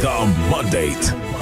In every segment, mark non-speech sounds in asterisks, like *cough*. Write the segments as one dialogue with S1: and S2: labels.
S1: The Mandate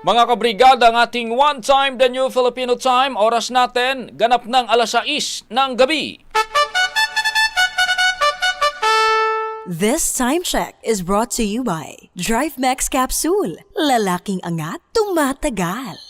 S2: Mga kabrigada, ang ating one time the new Filipino time, oras natin, ganap ng alas 6 ng gabi.
S3: This time check is brought to you by Drive Max Capsule. Lalaking angat, tumatagal.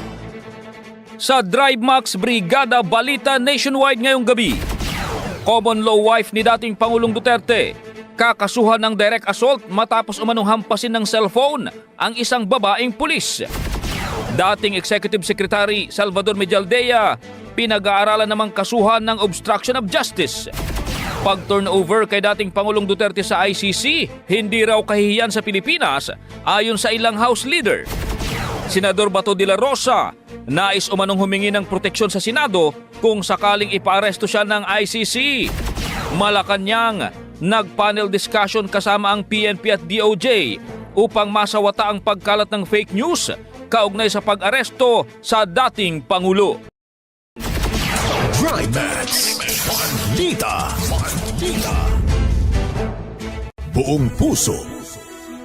S2: Sa Drive Max Brigada Balita Nationwide ngayong gabi. Common law wife ni dating Pangulong Duterte, kakasuhan ng direct assault matapos umanong hampasin ng cellphone ang isang babaeng pulis. Dating Executive Secretary Salvador Medialdea, pinag-aaralan namang kasuhan ng obstruction of justice. Pag-turnover kay dating Pangulong Duterte sa ICC, hindi raw kahihiyan sa Pilipinas ayon sa ilang House leader. Senador Bato de la Rosa, nais umanong humingi ng proteksyon sa Senado kung sakaling ipaaresto siya ng ICC. Malacanang, nag-panel discussion kasama ang PNP at DOJ upang masawata ang pagkalat ng fake news kaugnay sa pag-aresto sa dating Pangulo.
S1: Balita Buong puso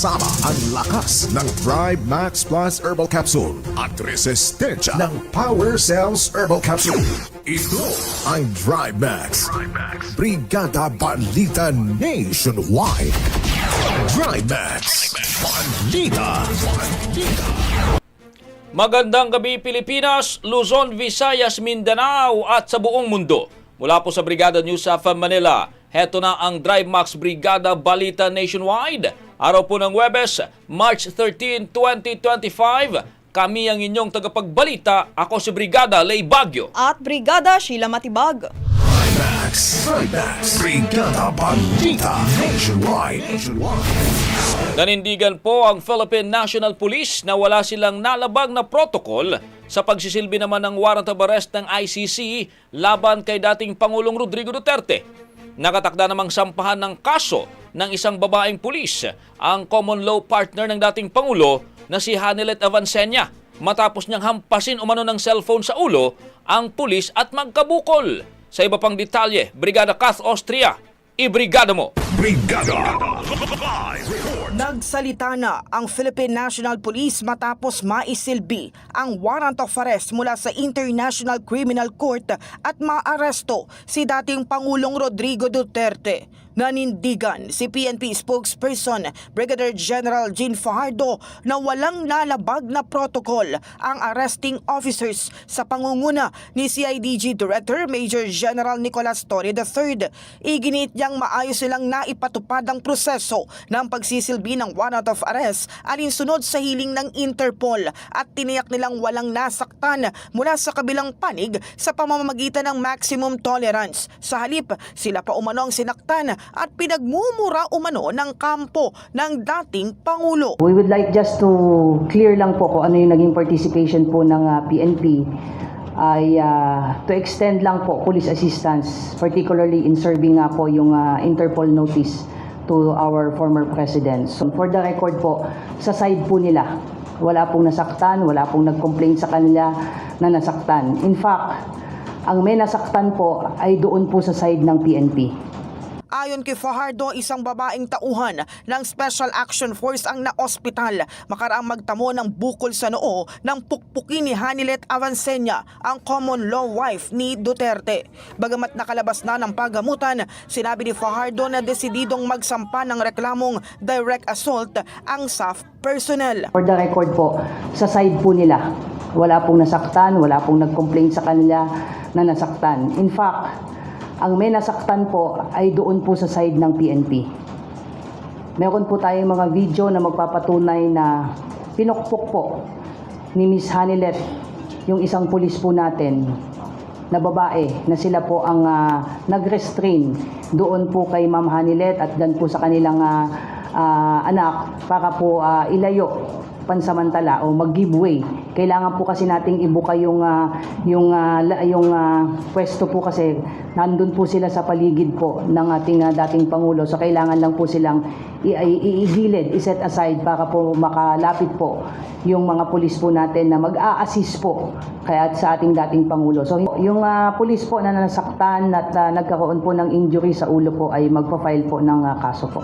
S1: Kasama ang lakas ng Thrive Max Plus Herbal Capsule at resistensya ng Power Cells Herbal Capsule. Ito ang Thrive Max. Brigada Balita Nationwide. Thrive Max. Balita.
S2: Magandang gabi Pilipinas, Luzon, Visayas, Mindanao at sa buong mundo. Mula po sa Brigada News sa Manila, heto na ang Drive Max Brigada Balita Nationwide. Araw po ng Webes, March 13, 2025. Kami ang inyong tagapagbalita. Ako si Brigada Lay Bagyo.
S4: At Brigada Sheila Matibag.
S1: Max, Max, Brigada Balita Nationwide. Nationwide.
S2: Nanindigan po ang Philippine National Police na wala silang nalabag na protocol sa pagsisilbi naman ng warrant of arrest ng ICC laban kay dating Pangulong Rodrigo Duterte. Nakatakda namang sampahan ng kaso ng isang babaeng pulis ang common law partner ng dating Pangulo na si Hanilet Avancenia matapos niyang hampasin umano ng cellphone sa ulo ang pulis at magkabukol. Sa iba pang detalye, Brigada Kath Austria, ibrigada mo!
S1: Brigada.
S5: Nagsalita na ang Philippine National Police matapos maisilbi ang warrant of arrest mula sa International Criminal Court at maaresto si dating Pangulong Rodrigo Duterte. Nanindigan si PNP spokesperson Brigadier General Jean Fajardo na walang nalabag na protocol ang arresting officers sa pangunguna ni CIDG Director Major General Nicolas Torre III. Iginit niyang maayos silang naipatupad ang proseso ng pagsisilbi ng warrant of arrest alinsunod sa hiling ng Interpol at tiniyak nilang walang nasaktan mula sa kabilang panig sa pamamagitan ng maximum tolerance. Sa halip, sila pa umano ang sinaktan at pinagmumura umano ng kampo ng dating Pangulo.
S6: We would like just to clear lang po kung ano yung naging participation po ng ah, PNP ay ah, to extend lang po police assistance particularly in serving nga po yung ah, Interpol notice to our former president. So for the record po, sa side po nila, wala pong nasaktan, wala pong nag-complain sa kanila na nasaktan. In fact, ang may nasaktan po ay doon po sa side ng PNP.
S5: Ayon kay Fajardo, isang babaeng tauhan ng Special Action Force ang na-ospital makaraang magtamo ng bukol sa noo ng pukpukin ni Hanilet Avancenia, ang common law wife ni Duterte. Bagamat nakalabas na ng pagamutan, sinabi ni Fajardo na desididong magsampa ng reklamong direct assault ang SAF personnel.
S6: For the record po, sa side po nila, wala pong nasaktan, wala pong nag-complain sa kanila na nasaktan. In fact, ang may nasaktan po ay doon po sa side ng PNP. Meron po tayong mga video na magpapatunay na pinukpok po ni Miss Hanilet yung isang pulis po natin na babae na sila po ang ah, nag-restrain doon po kay Ma'am Hanilet at dan po sa kanilang ah, ah, anak para po ah, ilayo pansamantala o mag-give way. Kailangan po kasi nating ibuka yung ah, yung la- yung ah, pwesto po kasi nandun po sila sa paligid po ng ating ah, dating pangulo. So kailangan lang po silang iigilid, iset aside para po makalapit po yung mga pulis po natin na mag-a-assist po kaya sa ating dating pangulo. So yung ah, pulis po na nasaktan at ah, nagkaroon po ng injury sa ulo po ay magpa-file po ng ah, kaso po.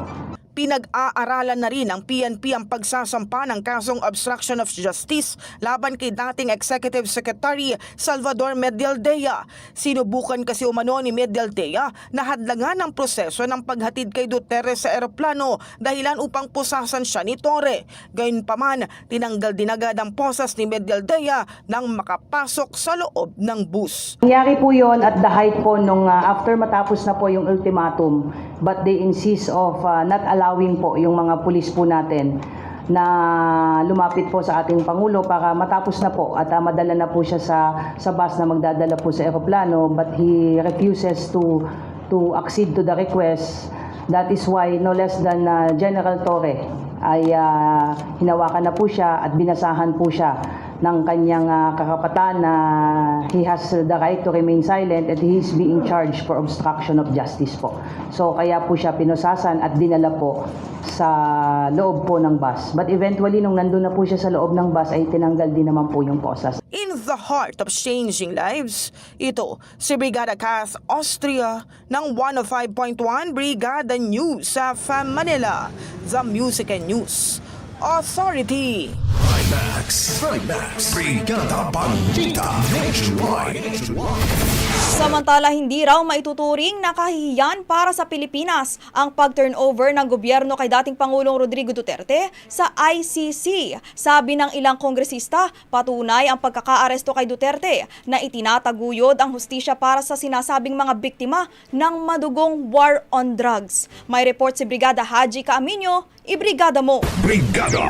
S5: Pinag-aaralan na rin ng PNP ang pagsasampa ng kasong obstruction of justice laban kay dating Executive Secretary Salvador Medialdea. Sinubukan kasi umano ni Medialdea na hadlangan ang proseso ng paghatid kay Duterte sa eroplano dahilan upang pusasan siya ni Torre. Gayunpaman, tinanggal din agad ang posas ni Medialdea nang makapasok sa loob ng bus.
S6: Nangyari po yon at the height po nung ah, after matapos na po yung ultimatum but they insist of ah, not allowing po yung mga pulis po natin na lumapit po sa ating Pangulo para matapos na po at ah, madala na po siya sa, sa bus na magdadala po sa eroplano but he refuses to to accede to the request. That is why no less than ah, General Torre ay ah, hinawakan na po siya at binasahan po siya ng kanyang ah, kakapatan na he has the right to remain silent and he is being charged for obstruction of justice po. So kaya po siya pinusasan at dinala po sa loob po ng bus. But eventually nung nandun na po siya sa loob ng bus ay tinanggal din naman po yung posas.
S5: In the heart of changing lives, ito si Brigada Kath Austria ng 105.1 Brigada News sa Manila, The Music and News Authority.
S1: Max, Max, Brigada Balita Nationwide.
S4: Samantala, hindi raw maituturing na kahihiyan para sa Pilipinas ang pag-turnover ng gobyerno kay dating Pangulong Rodrigo Duterte sa ICC. Sabi ng ilang kongresista, patunay ang pagkakaaresto kay Duterte na itinataguyod ang hustisya para sa sinasabing mga biktima ng madugong war on drugs. May report si Brigada Haji Caaminyo, ibrigada mo!
S1: Brigada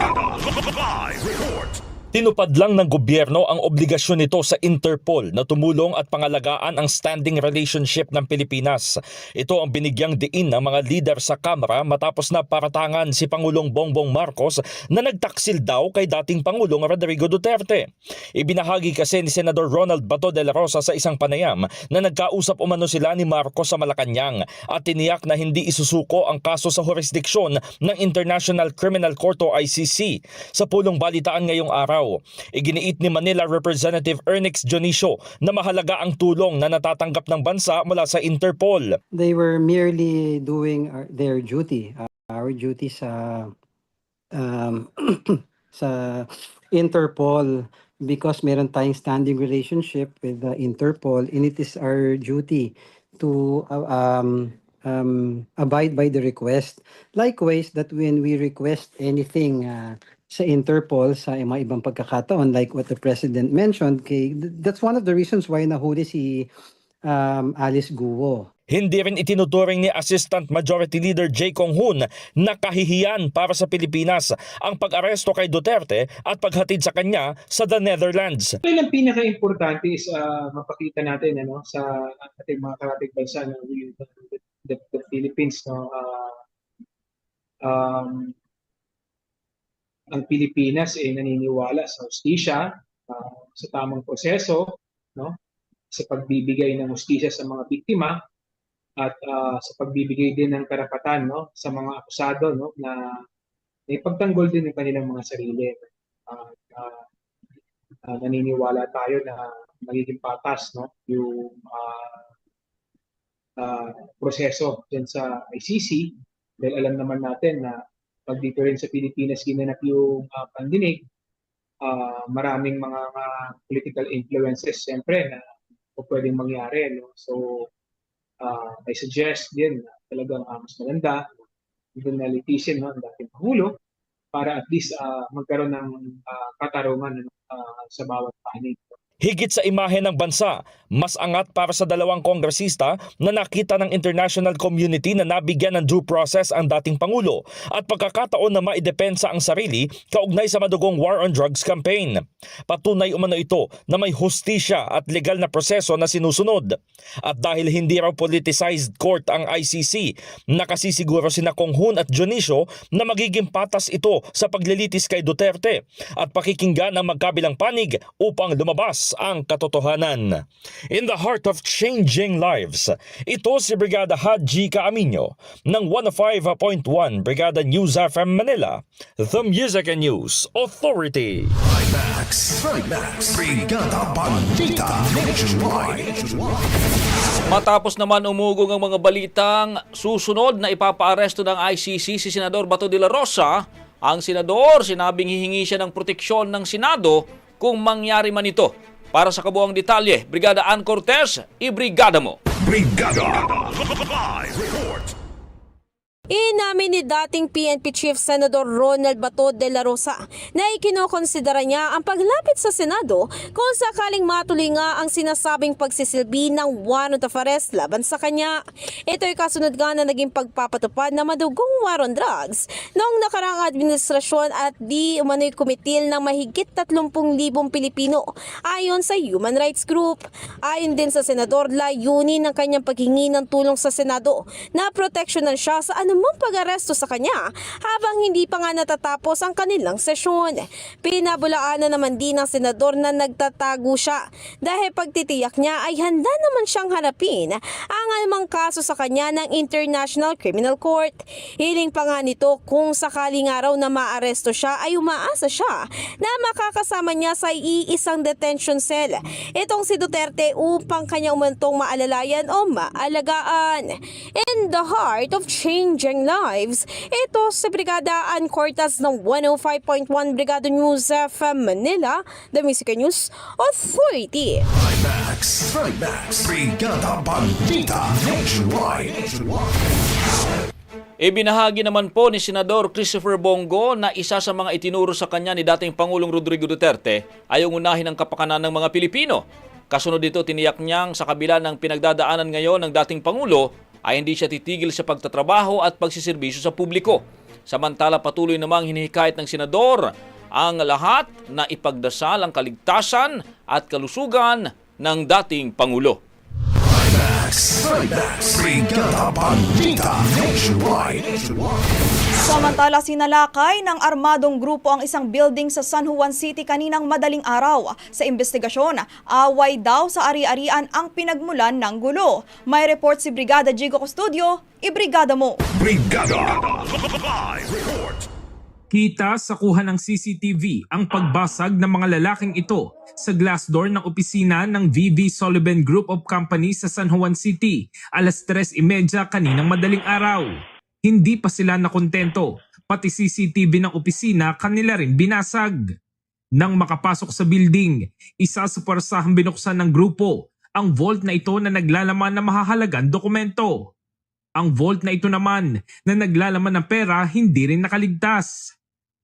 S1: Live Report.
S7: Tinupad lang ng gobyerno ang obligasyon nito sa Interpol na tumulong at pangalagaan ang standing relationship ng Pilipinas. Ito ang binigyang diin ng mga lider sa Kamara matapos na paratangan si Pangulong Bongbong Marcos na nagtaksil daw kay dating Pangulong Rodrigo Duterte. Ibinahagi kasi ni Senador Ronald Bato de la Rosa sa isang panayam na nagkausap umano sila ni Marcos sa Malacanang at tiniyak na hindi isusuko ang kaso sa jurisdiksyon ng International Criminal Court o ICC. Sa pulong balitaan ngayong araw, iginiit ni Manila Representative Ernix Dionisio na mahalaga ang tulong na natatanggap ng bansa mula sa Interpol.
S8: they were merely doing their duty, uh, our duty sa um, *clears throat* sa Interpol because meron tayong standing relationship with the Interpol and it is our duty to um, um, abide by the request. Likewise, that when we request anything uh, sa Interpol sa mga ibang pagkakataon like what the President mentioned, kay, that's one of the reasons why nahuli si um, Alice Guo.
S7: Hindi rin itinuturing ni Assistant Majority Leader Jay Kong Hoon na kahihiyan para sa Pilipinas ang pag-aresto kay Duterte at paghatid sa kanya sa the Netherlands.
S9: Ito yung pinaka-importante is ah, mapakita natin ano sa ating mga karating bansa na the, the, the Philippines no ah, um, ang Pilipinas ay naniniwala sa hustisya, ah, sa tamang proseso, no? sa pagbibigay ng hustisya sa mga biktima at ah, sa pagbibigay din ng karapatan no sa mga akusado no na na ipagtanggol din ng kanilang mga sarili. Ah, ah, uh, naniniwala tayo na magiging patas no yung ah, ah, proseso dyan sa ICC dahil alam naman natin na pag dito rin sa Pilipinas ginanap yung ah, pandinig ah, maraming mga, mga political influences siyempre na pwedeng mangyari no so ah, I suggest din na talagang ah, mas maganda even na litisin no ang dating pangulo para at least ah, magkaroon ng ah, katarungan ah, sa bawat panig.
S7: Higit sa imahe ng bansa, mas angat para sa dalawang kongresista na nakita ng international community na nabigyan ng due process ang dating Pangulo at pagkakataon na maidepensa ang sarili kaugnay sa madugong war on drugs campaign. Patunay umano ito na may hustisya at legal na proseso na sinusunod. At dahil hindi raw politicized court ang ICC, nakasisiguro sina Kong Hoon at Dionisio na magiging patas ito sa paglilitis kay Duterte at pakikinggan ang magkabilang panig upang lumabas ang katotohanan. In the heart of changing lives, ito si Brigada Haji Caaminyo ng 105.1 Brigada News FM Manila, The Music and News Authority.
S1: Max, Max, Brigada Nationwide.
S7: Matapos naman umugong ang mga balitang susunod na ipapaaresto ng ICC si Senador Bato de la Rosa, ang senador sinabing hihingi siya ng proteksyon ng Senado kung mangyari man ito. Para sa kabuang detalye, Brigada Ann Cortez, ibrigada mo.
S1: Brigada Live Report.
S10: Inamin ni dating PNP Chief Senator Ronald Bato de la Rosa na ikinokonsidera niya ang paglapit sa Senado kung sakaling matuloy nga ang sinasabing pagsisilbi ng warrant of arrest laban sa kanya. Ito'y kasunod nga na naging pagpapatupad na madugong war on drugs noong nakarang administrasyon at di umano'y kumitil ng mahigit 30,000 Pilipino ayon sa Human Rights Group. Ayon din sa Senador, layunin ng kanyang paghingi ng tulong sa Senado na proteksyonan siya sa anumang pag-aresto sa kanya habang hindi pa nga natatapos ang kanilang sesyon. Pinabulaanan naman din ng senador na nagtatago siya dahil pagtitiyak niya ay handa naman siyang harapin ang anumang kaso sa kanya ng International Criminal Court. Hiling pa nga nito kung sakaling araw na maaresto siya ay umaasa siya na makakasama niya sa iisang detention cell. Itong si Duterte upang kanya umantong maalalayan o maalagaan. In the heart of changing changing lives. Ito sa Brigada Ann Cortas ng 105.1 Brigada News of Manila, The Music News Authority.
S1: Max, Max, Brigada Nationwide.
S2: Ibinahagi naman po ni Senador Christopher Bongo na isa sa mga itinuro sa kanya ni dating Pangulong Rodrigo Duterte ay ang unahin ang kapakanan ng mga Pilipino. Kasunod dito, tiniyak niyang sa kabila ng pinagdadaanan ngayon ng dating Pangulo ay hindi siya titigil sa pagtatrabaho at pagsiservisyo sa publiko. Samantala patuloy namang hinihikayat ng Senador ang lahat na ipagdasal ang kaligtasan at kalusugan ng dating Pangulo.
S1: Max, Max, Brigada Balita Nationwide.
S4: Samantala sinalakay ng armadong grupo ang isang building sa San Juan City kaninang madaling araw. Sa investigasyon, away daw sa ari-arian ang pinagmulan ng gulo. May report si Brigada Jigo Custodio, ibrigada mo.
S1: Brigada Live Report.
S11: Kita sa kuha ng CCTV ang pagbasag ng mga lalaking ito sa glass door ng opisina ng VV Sullivan Group of Companies sa San Juan City alas 3.30 kaninang madaling araw. Hindi pa sila nakontento, pati CCTV ng opisina kanila rin binasag. Nang makapasok sa building, isa sa puwersahang binuksan ng grupo ang vault na ito na naglalaman ng mahahalagang dokumento. Ang vault na ito naman na naglalaman ng pera hindi rin nakaligtas.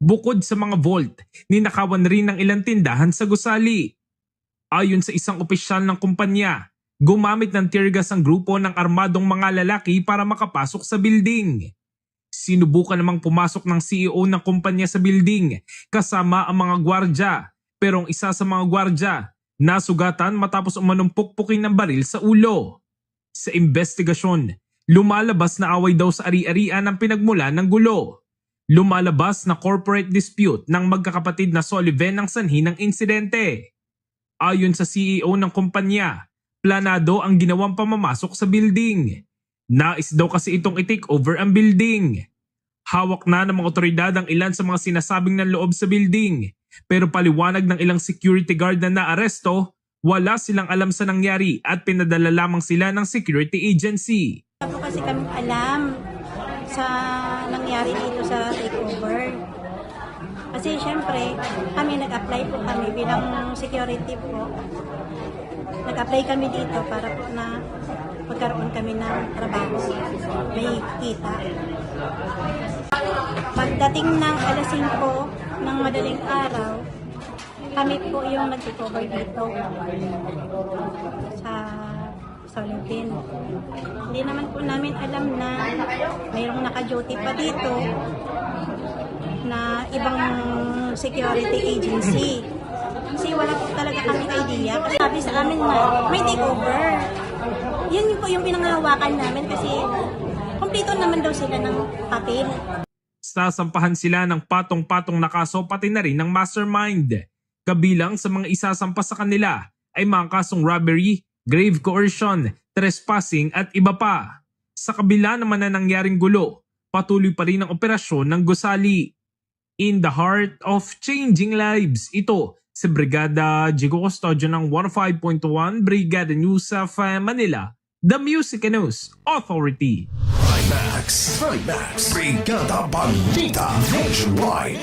S11: Bukod sa mga vault, ninakawan rin ng ilang tindahan sa gusali. Ayon sa isang opisyal ng kumpanya, gumamit ng tear gas ang grupo ng armadong mga lalaki para makapasok sa building. Sinubukan namang pumasok ng CEO ng kumpanya sa building kasama ang mga gwardya pero ang isa sa mga gwardya nasugatan matapos umanong pukpukin ng baril sa ulo. Sa investigasyon, lumalabas na away daw sa ari-arian ang pinagmula ng gulo. Lumalabas na corporate dispute ng magkakapatid na Sullivan ang sanhi ng insidente. Ayon sa CEO ng kumpanya, planado ang ginawang pamamasok sa building. Nais daw kasi itong i-take over ang building. Hawak na ng mga otoridad ang ilan sa mga sinasabing ng loob sa building. Pero paliwanag ng ilang security guard na naaresto, wala silang alam sa nangyari at pinadala lamang sila ng security agency.
S12: Kasi kami alam sa nangyari dito. Kasi syempre, kami nag-apply po kami bilang security po. Nag-apply kami dito para po na magkaroon kami ng trabaho. May kita. Pagdating ng alas 5 ng madaling araw, kami po yung nag-cover dito sa Solidin. Hindi naman po namin alam na mayroong naka-duty pa dito na ibang security agency. Kasi wala po talaga kami idea. Kasi sabi sa amin na may takeover. Yun po yung pinangahawakan namin kasi kompleto naman daw sila ng papel.
S11: Sasampahan sila ng patong-patong na kaso pati na rin ng mastermind. Kabilang sa mga isasampa sa kanila ay mga kasong robbery, grave coercion, trespassing at iba pa. Sa kabila naman na nangyaring gulo, patuloy pa rin ang operasyon ng gusali. In the heart of changing lives, ito si Brigada Jigo Custodio ng 105.1 Brigada News of Manila, The Music News Authority.
S1: Max, Max, Brigada Balita Nationwide.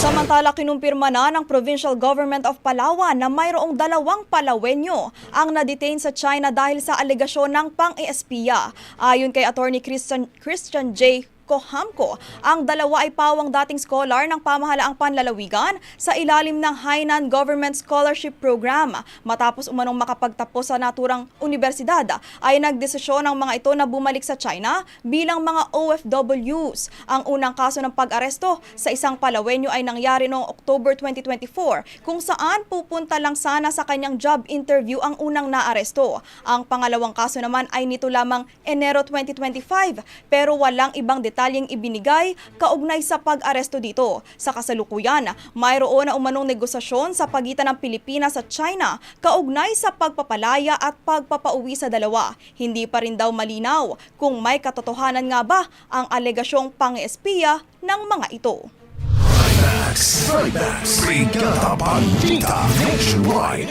S4: Samantala kinumpirma na ng Provincial Government of Palawan na mayroong dalawang Palawenyo ang na-detain sa China dahil sa alegasyon ng pang-espiya. Ayon kay Attorney Christian, Christian J. Kohamko. Ang dalawa ay pawang dating scholar ng pamahalaang panlalawigan sa ilalim ng Hainan Government Scholarship Program. Matapos umanong makapagtapos sa naturang universidad, ay nagdesisyon ng mga ito na bumalik sa China bilang mga OFWs. Ang unang kaso ng pag-aresto sa isang Palawenyo ay nangyari noong October 2024 kung saan pupunta lang sana sa kanyang job interview ang unang naaresto. Ang pangalawang kaso naman ay nito lamang Enero 2025 pero walang ibang detalyeng ibinigay kaugnay sa pag-aresto dito. Sa kasalukuyan, mayroon na umanong negosasyon sa pagitan ng Pilipinas at China kaugnay sa pagpapalaya at pagpapauwi sa dalawa. Hindi pa rin daw malinaw kung may katotohanan nga ba ang alegasyong pang-espiya ng mga ito.
S1: Max, Max, Brigada Balita Nationwide.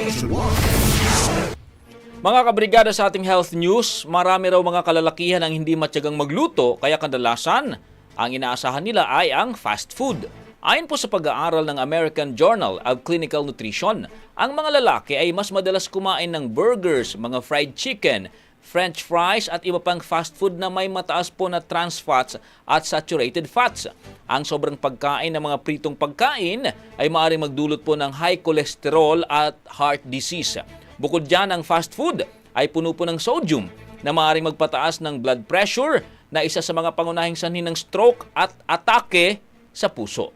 S2: Mga kabrigada sa ating health news, marami raw mga kalalakihan ang hindi matyagang magluto kaya kadalasan ang inaasahan nila ay ang fast food. Ayon po sa pag-aaral ng American Journal of Clinical Nutrition, ang mga lalaki ay mas madalas kumain ng burgers, mga fried chicken, french fries at iba pang fast food na may mataas po na trans fats at saturated fats. Ang sobrang pagkain ng mga pritong pagkain ay maaaring magdulot po ng high cholesterol at heart disease. Bukod dyan, ang fast food ay puno po ng sodium na maaaring magpataas ng blood pressure na isa sa mga pangunahing sanhi ng stroke at atake sa puso.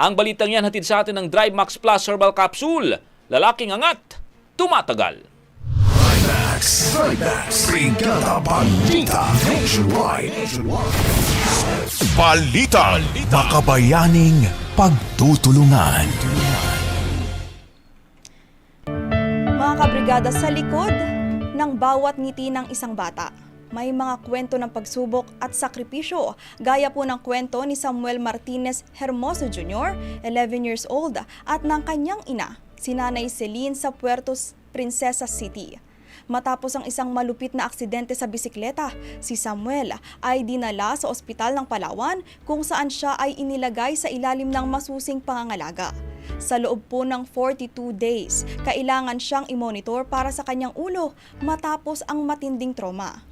S2: Ang balitang yan hatid sa atin ng Drive Max Plus Herbal Capsule. Lalaking angat, tumatagal.
S1: Max, Max, Brigada. Balita, makabayaning pagtutulungan.
S4: Kabrigada sa likod ng bawat ngiti ng isang bata. May mga kwento ng pagsubok at sakripisyo, gaya po ng kwento ni Samuel Martinez Hermoso Jr., 11 years old, at ng kanyang ina, si Nanay Celine sa Puerto Princesa City. Matapos ang isang malupit na aksidente sa bisikleta, si Samuel ay dinala sa ospital ng Palawan kung saan siya ay inilagay sa ilalim ng masusing pangangalaga. Sa loob po ng 42 days, kailangan siyang imonitor para sa kanyang ulo matapos ang matinding trauma.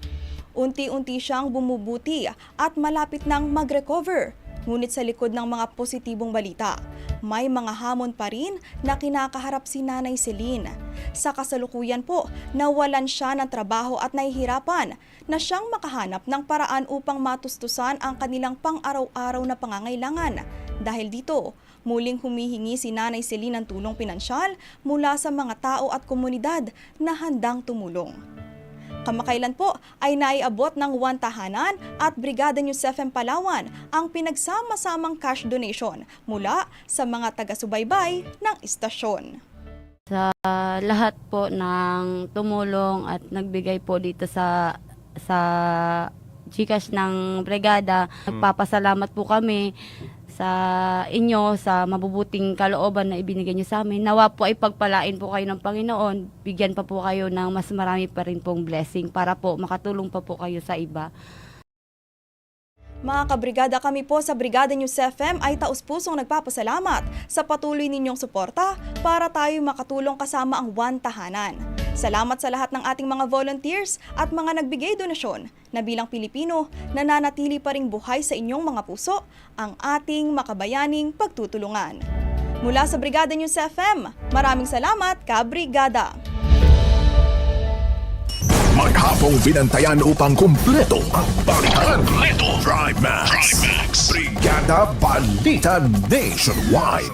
S4: Unti-unti siyang bumubuti at malapit nang mag-recover. Ngunit sa likod ng mga positibong balita, may mga hamon pa rin na kinakaharap si Nanay Celine. Sa kasalukuyan po, nawalan siya ng trabaho at nahihirapan na siyang makahanap ng paraan upang matustusan ang kanilang pang-araw-araw na pangangailangan. Dahil dito, muling humihingi si Nanay Celine ng tulong pinansyal mula sa mga tao at komunidad na handang tumulong. Kamakailan po ay naiabot ng one tahanan at Brigada News FM Palawan ang pinagsama-samang cash donation mula sa mga taga-subaybay ng istasyon.
S13: sa lahat po ng tumulong at nagbigay po dito sa sa Gcash ng brigada. Nagpapasalamat po kami sa inyo sa mabubuting kalooban na ibinigay niyo sa amin. Nawa po ay pagpalain po kayo ng Panginoon. Bigyan pa po kayo ng mas marami pa rin pong blessing para po makatulong pa po kayo sa iba.
S4: Mga kabrigada kami po sa Brigada News FM ay taus-pusong nagpapasalamat sa patuloy ninyong suporta para tayo makatulong kasama ang One Tahanan. Salamat sa lahat ng ating mga volunteers at mga nagbigay donasyon na bilang Pilipino nananatili pa ring buhay sa inyong mga puso ang ating makabayaning pagtutulungan. Mula sa Brigada News FM, maraming salamat, Kabrigada!
S1: Maghapong binantayan upang kumpleto ang balitan. Kumpleto. Drive Max. Brigada Balita Nationwide.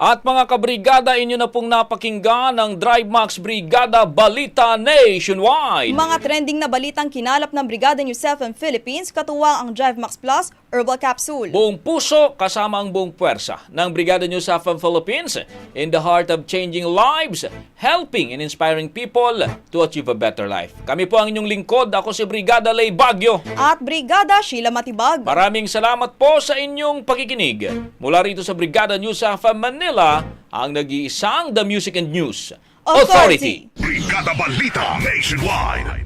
S2: At mga kabrigada, inyo na pong napakinggan ng Drive Max Brigada Balita Nationwide.
S4: Mga trending na balitang kinalap ng Brigada News FM Philippines, katuwang ang Drive Max Plus Herbal Capsule.
S2: Buong puso kasama ang buong puwersa ng Brigada News FM Philippines in the heart of changing lives, helping and inspiring people to achieve a better life. Kami po ang inyong lingkod. Ako si Brigada Lay Bagyo.
S4: At Brigada Sheila Matibag.
S2: Maraming salamat po sa inyong pakikinig. Mula rito sa Brigada News FM Manila, ang nag-iisang The Music and News
S4: Authority.
S1: Brigada Balita Nationwide.